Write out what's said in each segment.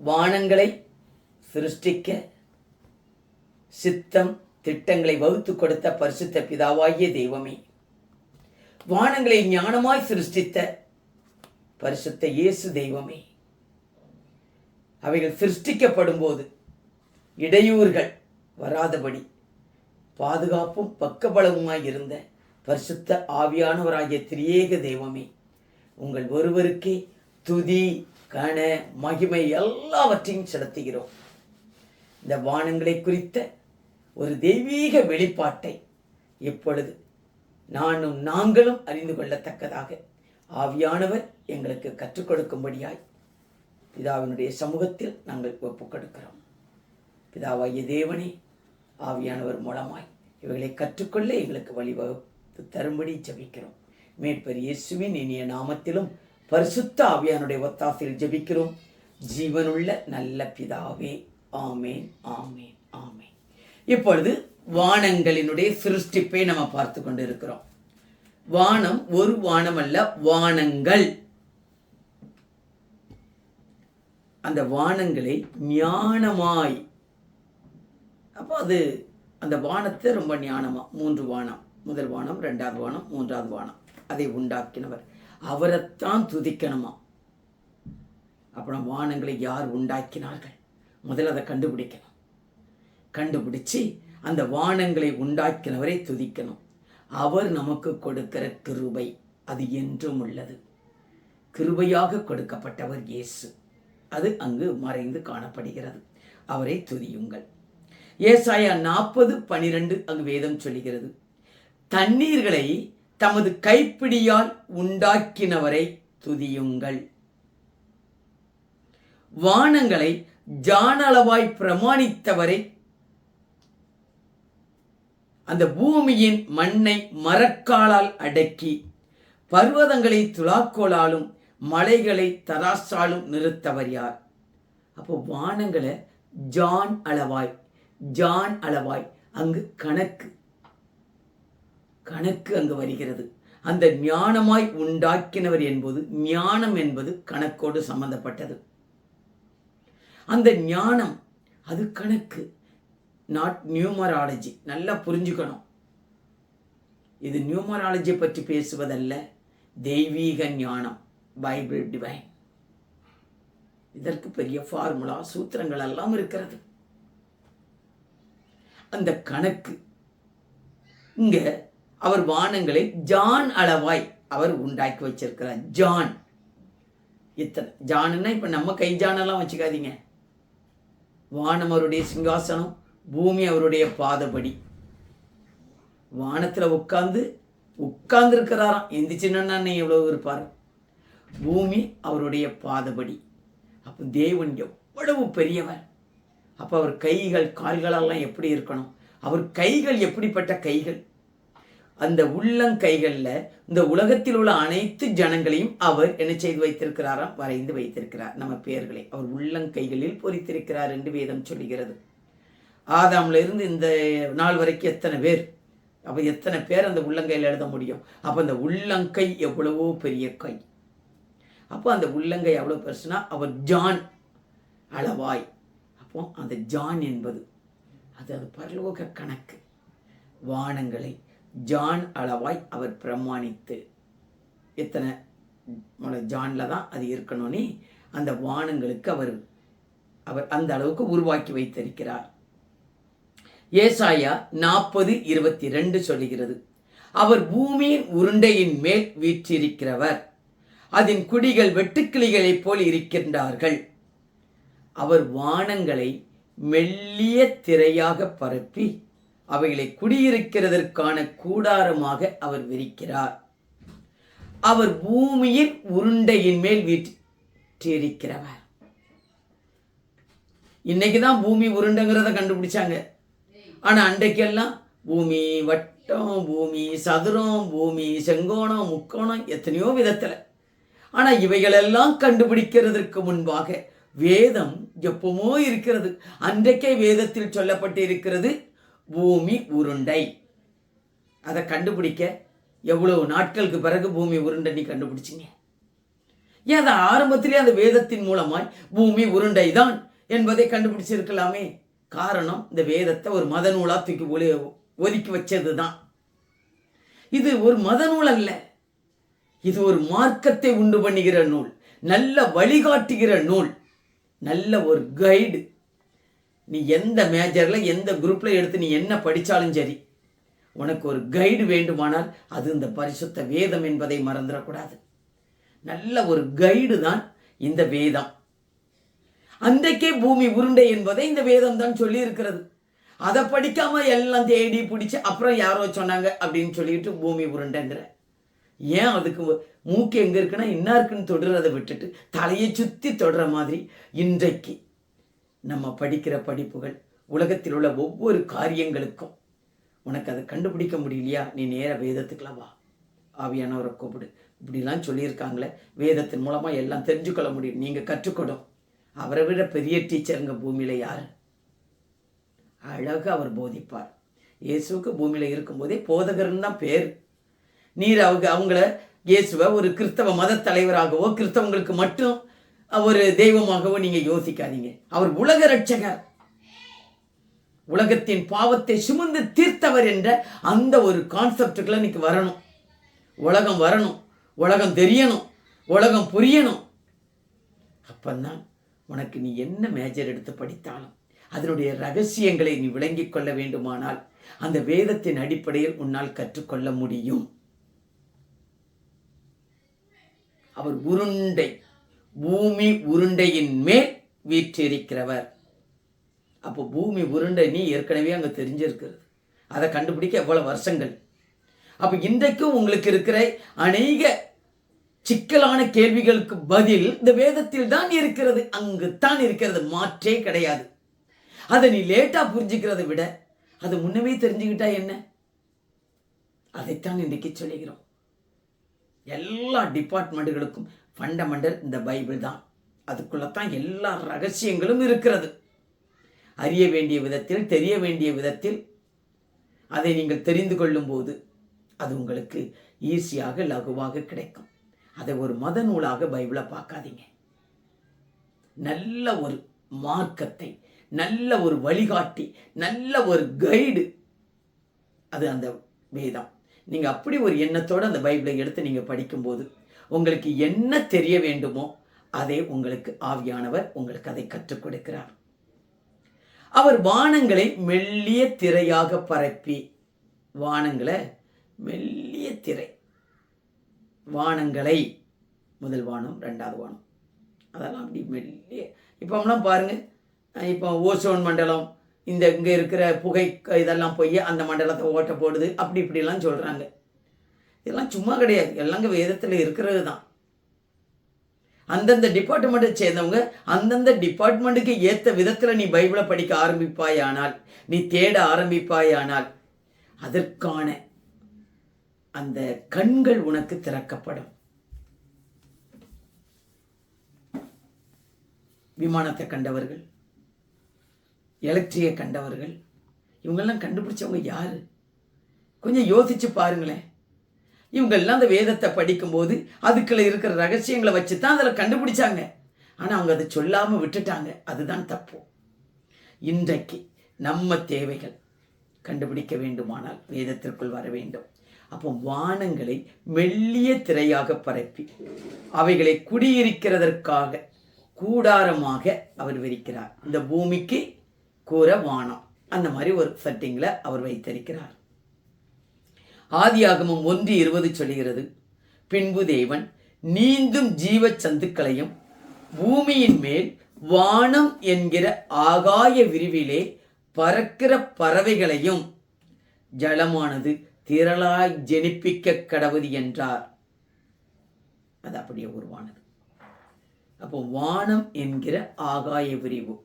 வானங்களை சிருஷ்டிக்க சித்தம் திட்டங்களை வகுத்து கொடுத்த பரிசுத்த பிதாவாகிய தெய்வமே. வானங்களை ஞானமாய் சிருஷ்டித்த பரிசுத்த இயேசு தெய்வமே. அவைகள் சிருஷ்டிக்கப்படும் போது இடையூறுகள் வராதபடி பாதுகாப்பும் பக்கபலமுமாய் இருந்த பரிசுத்த ஆவியானவராகிய திரியேக தெய்வமே உங்கள் ஒருவருக்கே துதி கன மகிமை எல்லாவற்றையும் செலுத்துகிறோம். இந்த வானங்களை குறித்த ஒரு தெய்வீக வெளிப்பாட்டை இப்பொழுது நானும் நாங்களும் அறிந்து கொள்ளத்தக்கதாக ஆவியானவர் எங்களுக்கு கற்றுக் கொடுக்கும்படியாய் பிதாவினுடைய சமூகத்தில் நாங்கள் ஒப்புக் கொடுக்கிறோம். பிதாவாகிய தேவனே ஆவியானவர் மூலமாய் இவைகளை கற்றுக்கொள்ள எங்களுக்கு வழிவகுத்து தரும்படி ஜபிக்கிறோம். மேற்பர் இயேசுவின் இனிய நாமத்திலும் பரிசுத்த ஆவியானுடைய ஒத்தாசையில் ஜெபிக்கிறோம். ஜீவனுள்ள நல்ல பிதாவே ஆமேன் ஆமேன் ஆமேன். இப்பொழுது வானங்களினுடைய சிருஷ்டிப்பை நம்ம பார்த்து கொண்டு இருக்கிறோம் வானம் ஒரு வானம் அல்ல வானங்கள். அந்த வானங்களை ஞானமாய் அப்போ அது அந்த வானத்தை ரொம்ப ஞானமாக மூன்று வானம். முதல் வானம் ரெண்டாவது வானம் மூன்றாவது வானம். அதை உண்டாக்கினவர். அவரைத்தான் துதிக்கணுமா? அப்புறம் வானங்களை யார் உண்டாக்கினார்கள்? முதல்ல அதை கண்டுபிடிக்கணும். கண்டுபிடிச்சு அந்த வானங்களை உண்டாக்கினவரை துதிக்கணும். அவர் நமக்கு கொடுக்கிற கிருபை அது என்றும் உள்ளது. கிருபையாக கொடுக்கப்பட்டவர் இயேசு. அது அங்கு மறைந்து காணப்படுகிறது. அவரை துதியுங்கள். ஏசாயா நாற்பது பனிரெண்டு அங்கு வேதம் சொல்லுகிறது. தண்ணீர்களை தமது கைப்பிடியால் உண்டாக்கினவரை துதியுங்கள். வானங்களை ஜானளவாய் பிரமாணித்தவரை அந்த பூமியின் மண்ணை மரக்காலால் அடக்கி பர்வதங்களை துலாக்கோலாலும் மலைகளை தராசாலும் நிறுத்தவர் யார்? அப்போ வானங்களை ஜான் அளவாய் ஜான் அளவாய் அங்கு கணக்கு கணக்கு அங்கு வருகிறது. அந்த ஞானமாய் உண்டாக்கினவர் என்பது ஞானம் என்பது கணக்கோடு சம்பந்தப்பட்டது. அந்த ஞானம் அது கணக்கு நாட் நியூமராலஜி நல்லா புரிஞ்சுக்கணும். இது நியூமராலஜி பற்றி பேசுவதல்ல தெய்வீக ஞானம் பைபிள் டிவைன் இதற்கு பெரிய ஃபார்முலா சூத்திரங்கள் எல்லாம் இருக்கிறது. அந்த கணக்கு இங்கே அவர் வானங்களை ஜான் அளவாய் அவர் உண்டாக்கி வச்சிருக்கிறார். ஜான். இத்தனை. ஜானுன்னா இப்போ நம்ம கை ஜானெல்லாம் வச்சுக்காதீங்க. வானம் அவருடைய சிங்காசனம் பூமி அவருடைய பாதபடி. வானத்தில் உட்கார்ந்து உட்கார்ந்துருக்கிறாராம். எந்திரிச்சுன்னா எவ்வளோ இருப்பார்? பூமி அவருடைய பாதபடி. அப்போ தேவன் எவ்வளவு பெரியவர். அப்போ அவர் கைகள் கால்களெல்லாம் எப்படி இருக்கணும்? அவர் கைகள் எப்படிப்பட்ட கைகள்? அந்த உள்ளங்கைகளில் இந்த உலகத்தில் உள்ள அனைத்து ஜனங்களையும் அவர் என்ன செய்து வைத்திருக்கிறாராம்? வரைந்து வைத்திருக்கிறார். நம்ம பெயர்களை அவர் உள்ளங்கைகளில் பொறித்திருக்கிறார் என்று வேதம் சொல்லுகிறது. ஆதாம்ல இருந்து இந்த நாள் வரைக்கும் எத்தனை பேர்? அப்போ எத்தனை பேர் அந்த உள்ளங்கையில் எழுத முடியும்? அப்போ அந்த உள்ளங்கை எவ்வளவோ பெரிய கை. அப்போ அந்த உள்ளங்கை எவ்வளோ பெருசுனா அவர் ஜான் அளவாய். அப்போ அந்த ஜான் என்பது அது அது பரலோக கணக்கு. வானங்களை ஜான் அளவாய் அவர் பிரமாணித்து. எத்தனை ஜானில் தான் அது இருக்கணும்னே அந்த வானங்களுக்கு அவர் அவர் அந்த அளவுக்கு உருவாக்கி வைத்திருக்கிறார். ஏசாயா நாற்பது இருபத்தி ரெண்டு சொல்லுகிறது அவர் பூமியின் உருண்டையின் மேல் வீற்றிருக்கிறவர். அதன் குடிகள் வெட்டுக்கிளிகளைப் போல் இருக்கின்றார்கள். அவர் வானங்களை மெல்லிய திரையாக பரப்பி அவைகளை குடியிருக்கிறதற்கான கூடாரமாக அவர் விரிக்கிறார். அவர் பூமியின் உருண்டையின் மேல் வீற்றிருக்கிறவர். இன்னைக்கு தான் பூமி உருண்டைங்கிறத கண்டுபிடிச்சாங்க. ஆனா அன்றைக்கெல்லாம் பூமி வட்டம் பூமி சதுரம் பூமி செங்கோணம் முக்கோணம் எத்தனையோ விதத்துல. ஆனா இவைகளெல்லாம் கண்டுபிடிக்கிறதற்கு முன்பாக வேதம் எப்பவுமோ இருக்கிறது. அன்றைக்கே வேதத்தில் சொல்லப்பட்டு இருக்கிறது பூமி உருண்டை. அதை கண்டுபிடிக்க எவ்வளவு நாட்களுக்கு பிறகு பூமி உருண்டை நீ கண்டுபிடிச்சிங்க? ஏன் அதை ஆரம்பத்திலே அந்த வேதத்தின் மூலமாய் பூமி உருண்டை தான் என்பதை கண்டுபிடிச்சிருக்கலாமே? காரணம் இந்த வேதத்தை ஒரு மத நூலாக தூக்கி ஒலி ஒதுக்கி வச்சது தான் இது ஒரு மத நூல் அல்ல. இது ஒரு மார்க்கத்தை உண்டு பண்ணுகிற நூல். நல்ல வழிகாட்டுகிற நூல். நல்ல ஒரு கைடு நீ எந்த மேஜரில் எந்த குரூப்பில் எடுத்து நீ என்ன படித்தாலும் சரி உனக்கு ஒரு கைடு வேண்டுமானால் அது இந்த பரிசுத்த வேதம் என்பதை மறந்துடக்கூடாது. நல்ல ஒரு கைடு தான் இந்த வேதம். அன்றைக்கே பூமி உருண்டை என்பதை இந்த வேதம் தான் சொல்லி இருக்கிறது அதை படிக்காம எல்லாம் தேடி பிடிச்சி அப்புறம் யாரோ சொன்னாங்க அப்படின்னு சொல்லிட்டு பூமி உருண்டைங்கிற. ஏன் அதுக்கு மூக்கு எங்கே இருக்குன்னா என்ன இருக்குன்னு தொடுறதை விட்டுட்டு தலையை சுற்றி தொடுற மாதிரி இன்றைக்கு நம்ம படிக்கிற படிப்புகள் உலகத்தில் உள்ள ஒவ்வொரு காரியங்களுக்கும் உனக்கு அதை கண்டுபிடிக்க முடியலையா? நீ நேர வேதத்துக்குலாம் வா. ஆவியானவரை கூப்பிடு. இப்படிலாம் சொல்லியிருக்காங்களே. வேதத்தின் மூலமாக எல்லாம் தெரிஞ்சுக்கொள்ள முடியும். நீங்கள் கற்றுக்கொடும். அவரை விட பெரிய டீச்சருங்க பூமியில் யார்? அழகு அவர் போதிப்பார். இயேசுக்கு பூமியில் இருக்கும்போதே போதகர்னு தான் பேர். நீர் அவங்க அவங்கள இயேசுவை ஒரு கிறிஸ்தவ மத தலைவராகவோ கிறிஸ்தவங்களுக்கு மட்டும் ஒரு தெய்வமாகவோ நீங்கள் யோசிக்காதீங்க. அவர் உலக ரட்சகர் உலகத்தின் பாவத்தை சுமந்து தீர்த்தவர் என்ற அந்த ஒரு கான்செப்டுக்குள்ள இன்னைக்கு வரணும். உலகம் வரணும். உலகம் தெரியணும். உலகம் புரியணும். அப்பந்தான் உனக்கு நீ என்ன மேஜர் எடுத்து படித்தாலும் அதனுடைய ரகசியங்களை நீ விளங்கிக் கொள்ள வேண்டுமானால் அந்த வேதத்தின் அடிப்படையில் உன்னால் கற்றுக்கொள்ள முடியும். அவர் உருண்டை. பூமி உருண்டையின் மேல் வீற்றிருக்கிறவர். அப்போ பூமி உருண்டை நீ ஏற்கனவே அங்கே தெரிஞ்சிருக்கிறது. அதை கண்டுபிடிக்க எவ்வளவு வருஷங்கள். அப்போ இன்றைக்கும் உங்களுக்கு இருக்கிற அநேக சிக்கலான கேள்விகளுக்கு பதில் இந்த வேதத்தில் தான் இருக்கிறது. அங்கு தான் இருக்கிறது. மாற்றே கிடையாது. அதை நீ லேட்டா புரிஞ்சுக்கிறதை விட அதை முன்னமே தெரிஞ்சுக்கிட்டா என்ன? அதைத்தான் இன்றைக்கு சொல்லுகிறோம். எல்லா டிபார்ட்மெண்ட்டுகளுக்கும் ஃபண்டமெண்டல் இந்த பைபிள் தான். அதுக்குள்ளத்தான் எல்லா ரகசியங்களும் இருக்கிறது. அறிய வேண்டிய விதத்தில் தெரிய வேண்டிய விதத்தில் அதை நீங்கள் தெரிந்து கொள்ளும்போது அது உங்களுக்கு ஈஸியாக லகுவாக கிடைக்கும். அதை ஒரு மத நூலாக பைபிளை பார்க்காதீங்க. நல்ல ஒரு மார்க்கத்தை நல்ல ஒரு வழிகாட்டி நல்ல ஒரு கைடு அது அந்த வேதம். நீங்கள் அப்படி ஒரு எண்ணத்தோடு அந்த பைபிளை எடுத்து நீங்கள் படிக்கும்போது உங்களுக்கு என்ன தெரிய வேண்டுமோ அதை உங்களுக்கு ஆவியானவர் உங்களுக்கு அதை கற்றுக் கொடுக்கிறார். அவர் வானங்களை மெல்லிய திரையாக பரப்பி வானங்களை மெல்லிய திரை வானங்களை முதல் வானம் ரெண்டாவது வானம் அதெல்லாம் அப்படி மெல்லிய இப்போலாம் பாருங்கள் இப்போ ஓசோன் மண்டலம் இந்த இங்கே இருக்கிற புகை இதெல்லாம் போய் அந்த மண்டலத்தை ஓட்ட போடுது அப்படி இப்படிலாம் சொல்கிறாங்க இதெல்லாம் சும்மா கிடையாது. எல்லாங்க வேதத்தில் இருக்கிறது தான் அந்தந்த டிபார்ட்மெண்ட்டை சேர்ந்தவங்க அந்தந்த டிபார்ட்மெண்ட்டுக்கு ஏற்ற விதத்தில் நீ பைபிளை படிக்க ஆரம்பிப்பாயானால் நீ தேட ஆரம்பிப்பாயானால் அதற்கான அந்த கண்கள் உனக்கு திறக்கப்படும். விமானத்தை கண்டவர்கள் எலக்ட்ரியை கண்டவர்கள் இவங்கெல்லாம் கண்டுபிடிச்சவங்க யார்? கொஞ்சம் யோசிச்சு பாருங்களேன். இவங்கெல்லாம் அந்த வேதத்தை படிக்கும்போது அதுக்குள்ள இருக்கிற ரகசியங்களை வச்சு தான் அதில் கண்டுபிடிச்சாங்க. ஆனால் அவங்க அதை சொல்லாமல் விட்டுட்டாங்க. அதுதான் தப்பு. இன்றைக்கு நம்ம தேவைகள் கண்டுபிடிக்க வேண்டுமானால் வேதத்திற்குள் வர வேண்டும். அப்போ வானங்களை மெல்லிய திரையாக பரப்பி அவைகளை குடியிருக்கிறதற்காக கூடாரமாக அவர் விரிக்கிறார். இந்த பூமிக்கு கூற வானம். அந்த மாதிரி ஒரு செட்டிங்கில் அவர் வைத்திருக்கிறார். ஆதியாகமம் ஒன்று இருபது சொல்கிறது பின்பு தேவன் நீந்தும் ஜீவ சந்துக்களையும் பூமியின் மேல் வானம் என்கிற ஆகாய விரிவிலே பறக்கிற பறவைகளையும் ஜலமானது திரளாய் ஜெனிப்பிக்க கடவுது என்றார். அது அப்படியே உருவானது. அப்போ வானம் என்கிற ஆகாய விரிவு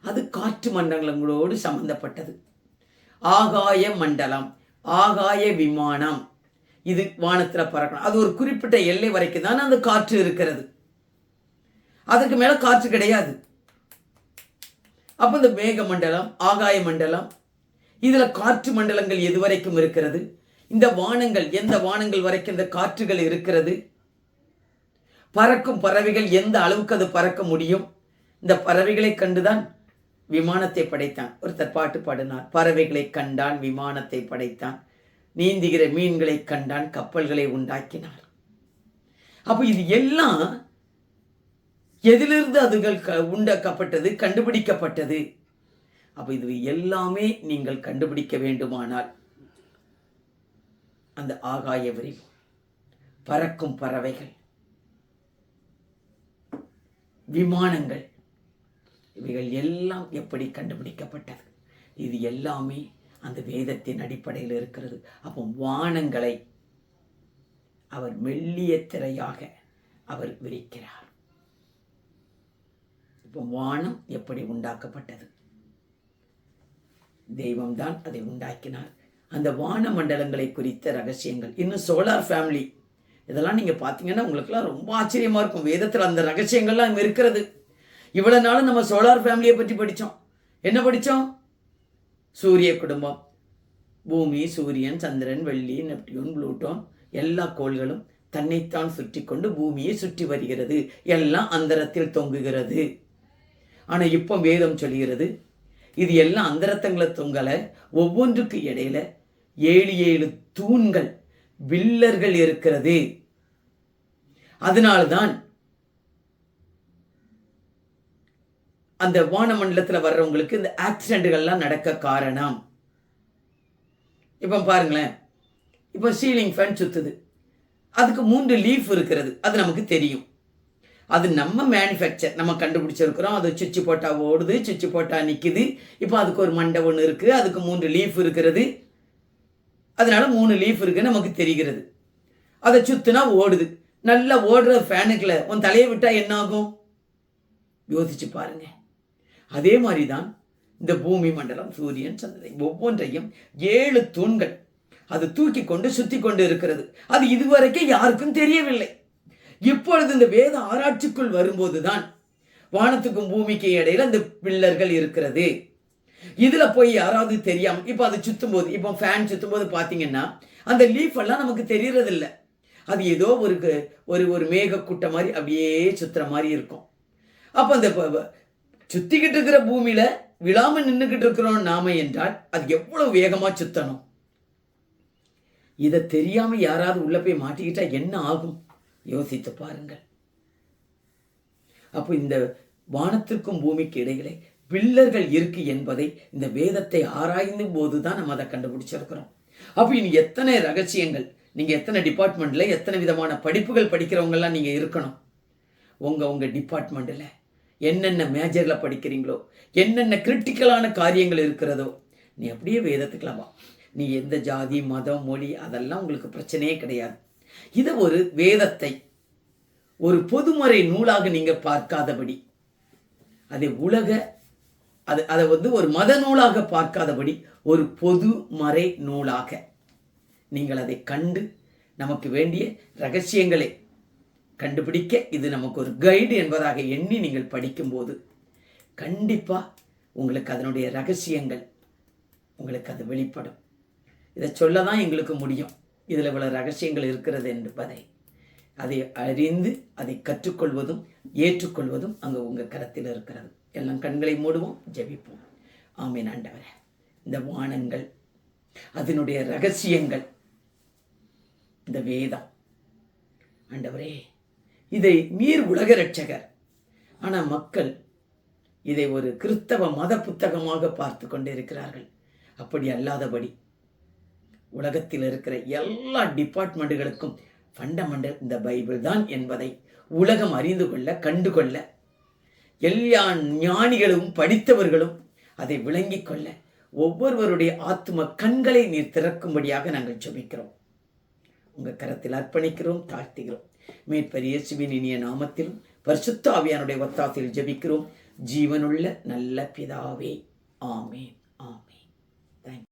அது காற்று மண்டலங்களோடு சம்பந்தப்பட்டது. ஆகாய மண்டலம் ஆகாய விமானம். இது வானத்தில் பறக்கணும். அது ஒரு குறிப்பிட்ட எல்லை வரைக்கும் தான் அந்த காற்று இருக்கிறது. அதுக்கு மேலே காற்று கிடையாது. அப்போ இந்த மேக மண்டலம் ஆகாய மண்டலம் இதில் காற்று மண்டலங்கள் எது வரைக்கும் இருக்கிறது? இந்த வானங்கள் எந்த வானங்கள் வரைக்கும் இந்த காற்றுகள் இருக்கிறது? பறக்கும் பறவைகள் எந்த அளவுக்கு அது பறக்க முடியும்? இந்த பறவைகளை கண்டுதான் விமானத்தை படைத்தான். ஒருத்தர் பாட்டு பாடினார். பறவைகளை கண்டான் விமானத்தை படைத்தான். நீந்துகிற மீன்களை கண்டான் கப்பல்களை உண்டாக்கினார். அப்போ இது எல்லாம் எதிலிருந்து அதுகள் க- உண்டாக்கப்பட்டது கண்டுபிடிக்கப்பட்டது? அப்போ இது எல்லாமே நீங்கள் கண்டுபிடிக்க வேண்டுமானால் அந்த ஆகாய விரிவு பறக்கும் பறவைகள் விமானங்கள் இவைகள் எல்லாம் எப்படி கண்டுபிடிக்கப்பட்டது? இது எல்லாமே அந்த வேதத்தின் அடிப்படையில் இருக்கிறது. அப்போ வானங்களை அவர் மெல்லிய திரையாக அவர் விரிக்கிறார். இப்போ வானம் எப்படி உண்டாக்கப்பட்டது? தெய்வம்தான் அதை உண்டாக்கினார். அந்த வான மண்டலங்களை குறித்த ரகசியங்கள் இன்னும் சோலார் ஃபேமிலி இதெல்லாம் நீங்கள் பார்த்தீங்கன்னா உங்களுக்குலாம் ரொம்ப ஆச்சரியமாக இருக்கும். வேதத்தில் அந்த ரகசியங்கள்லாம் அங்கே இருக்கிறது. இவ்வளோ நாளும் நம்ம சோலார் ஃபேமிலியை பற்றி படித்தோம் என்ன படித்தோம் சூரிய குடும்பம். பூமி சூரியன் சந்திரன் வெள்ளி நெப்டியூன் ப்ளூட்டோன் எல்லா கோள்களும் தன்னைத்தான் சுற்றி கொண்டு பூமியை சுற்றி வருகிறது. எல்லாம் அந்தரத்தில் தொங்குகிறது. ஆனால் இப்போ வேதம் சொல்கிறது இது எல்லாம் அந்தரத்தங்களை தொங்கலை. ஒவ்வொன்றுக்கு இடையில ஏழு ஏழு தூண்கள் வில்லர்கள் இருக்கிறது. அதனால்தான் அந்த வானமண்டலத்தில் வர்றவங்களுக்கு இந்த ஆக்சிடென்ட்கள்லாம் நடக்க காரணம். இப்போ பாருங்களேன். இப்போ சீலிங் ஃபேன் சுற்றுது அதுக்கு மூன்று லீஃப் இருக்கிறது. அது நமக்கு தெரியும். அது நம்ம மேனுஃபேக்சர் நம்ம கண்டுபிடிச்சிருக்கிறோம். அது சுச்சு போட்டால் ஓடுது சுச்சு போட்டால் நிற்குது இப்போ அதுக்கு ஒரு மண்டை ஒன்று இருக்குது அதுக்கு மூன்று லீஃப் இருக்கிறது. அதனால மூணு லீஃப் இருக்குன்னு நமக்கு தெரிகிறது. அதை சுத்துனா ஓடுது. நல்லா ஓடுற ஃபேனுக்குள்ள உன் தலையை விட்டால் என்ன ஆகும் யோசிச்சு பாருங்கள் அதே மாதிரி தான் இந்த பூமி மண்டலம் சூரியன் சந்திரன் ஒவ்வொன்றையும் ஏழு தூண்கள். அது தூக்கி கொண்டு சுத்தி கொண்டு இருக்கிறது. அது இதுவரைக்கும் யாருக்கும் தெரியவில்லை. இப்பொழுது இந்த வேத ஆராய்ச்சிக்குள் வரும்போது தான் வானத்துக்கும் பூமிக்கும் இடையில அந்த பில்லர்கள் இருக்கிறது. இதில் போய் யாராவது தெரியாம இப்போ அது சுத்தும் போது இப்போ ஃபேன் சுத்தும் போது பார்த்தீங்கன்னா அந்த லீஃப் எல்லாம் நமக்கு தெரியறதில்ல. அது ஏதோ ஒரு ஒரு ஒரு மேகக்கூட்டம் மாதிரி அப்படியே சுத்துற மாதிரி இருக்கும். அப்போ அந்த சுத்திக்கிட்டு இருக்கிற பூமியில விழாம நின்றுகிட்டு இருக்கிறோம் நாம என்றால் அது எவ்வளவு வேகமா சுத்தணும்? இதை தெரியாம யாராவது உள்ள போய் மாட்டிக்கிட்டா என்ன ஆகும்? யோசித்து பாருங்கள். அப்போ இந்த வானத்திற்கும் பூமிக்கு இடையிலே பில்லர்கள் இருக்கு என்பதை இந்த வேதத்தை ஆராய்ந்த போதுதான் நம்ம அதை கண்டுபிடிச்சிருக்கிறோம். அப்போ இனி எத்தனை ரகசியங்கள்? நீங்கள் எத்தனை டிபார்ட்மெண்ட்டில் எத்தனை விதமான படிப்புகள் படிக்கிறவங்கெல்லாம் நீங்கள் இருக்கணும்? உங்கள் உங்கள் டிபார்ட்மெண்ட்டில் என்னென்ன மேஜரில் படிக்கிறீங்களோ என்னென்ன கிரிட்டிக்கலான காரியங்கள் இருக்கிறதோ நீ அப்படியே வேதத்துக்கலாமா நீ எந்த ஜாதி மதம் மொழி அதெல்லாம் உங்களுக்கு பிரச்சனையே கிடையாது. இதை ஒரு வேதத்தை ஒரு பொதுமறை நூலாக நீங்கள் பார்க்காதபடி அதை உலக அது அதை வந்து ஒரு மத நூலாக பார்க்காதபடி ஒரு பொது மறை நூலாக நீங்கள் அதை கண்டு நமக்கு வேண்டிய ரகசியங்களை கண்டுபிடிக்க இது நமக்கு ஒரு கைடு என்பதாக எண்ணி நீங்கள் படிக்கும்போது கண்டிப்பாக உங்களுக்கு அதனுடைய ரகசியங்கள் உங்களுக்கு அது வெளிப்படும். இதை சொல்ல தான் எங்களுக்கு முடியும். இதில் இவ்வளோ ரகசியங்கள் இருக்கிறது என்பதை. அதை அறிந்து அதை கற்றுக்கொள்வதும் ஏற்றுக்கொள்வதும் அங்கே உங்கள் கரத்தில் இருக்கிறது. எல்லாம் கண்களை மூடுவோம் ஜெபிப்போம். ஆமீன் ஆண்டவரே. இந்த வானங்கள் அதனுடைய ரகசியங்கள் இந்த வேதம். ஆண்டவரே இதை மீர் உலக ரட்சகர் ஆனால் மக்கள் இதை ஒரு கிறிஸ்தவ மத புத்தகமாக பார்த்து கொண்டிருக்கிறார்கள். அப்படி அல்லாதபடி உலகத்தில் இருக்கிற எல்லா டிபார்ட்மெண்ட்டுகளுக்கும் ஃபண்டமெண்டல் இந்த பைபிள் தான் என்பதை உலகம் அறிந்து கொள்ள கண்டு கொள்ள எல்லா ஞானிகளும் படித்தவர்களும் அதை விளங்கிக் கொள்ள ஒவ்வொருவருடைய ஆத்தும கண்களை நீர் திறக்கும்படியாக நாங்கள் ஜெபிக்கிறோம். உங்கள் கரத்தில் அர்ப்பணிக்கிறோம் தாழ்த்துகிறோம். மேற்பர் இயேசுவின் இனிய நாமத்திலும் பரிசுத்த ஆவியானுடைய ஒத்தாசையில் ஜபிக்கிறோம். ஜீவனுள்ள நல்ல பிதாவே. ஆமேன். ஆமேன். தேங்க்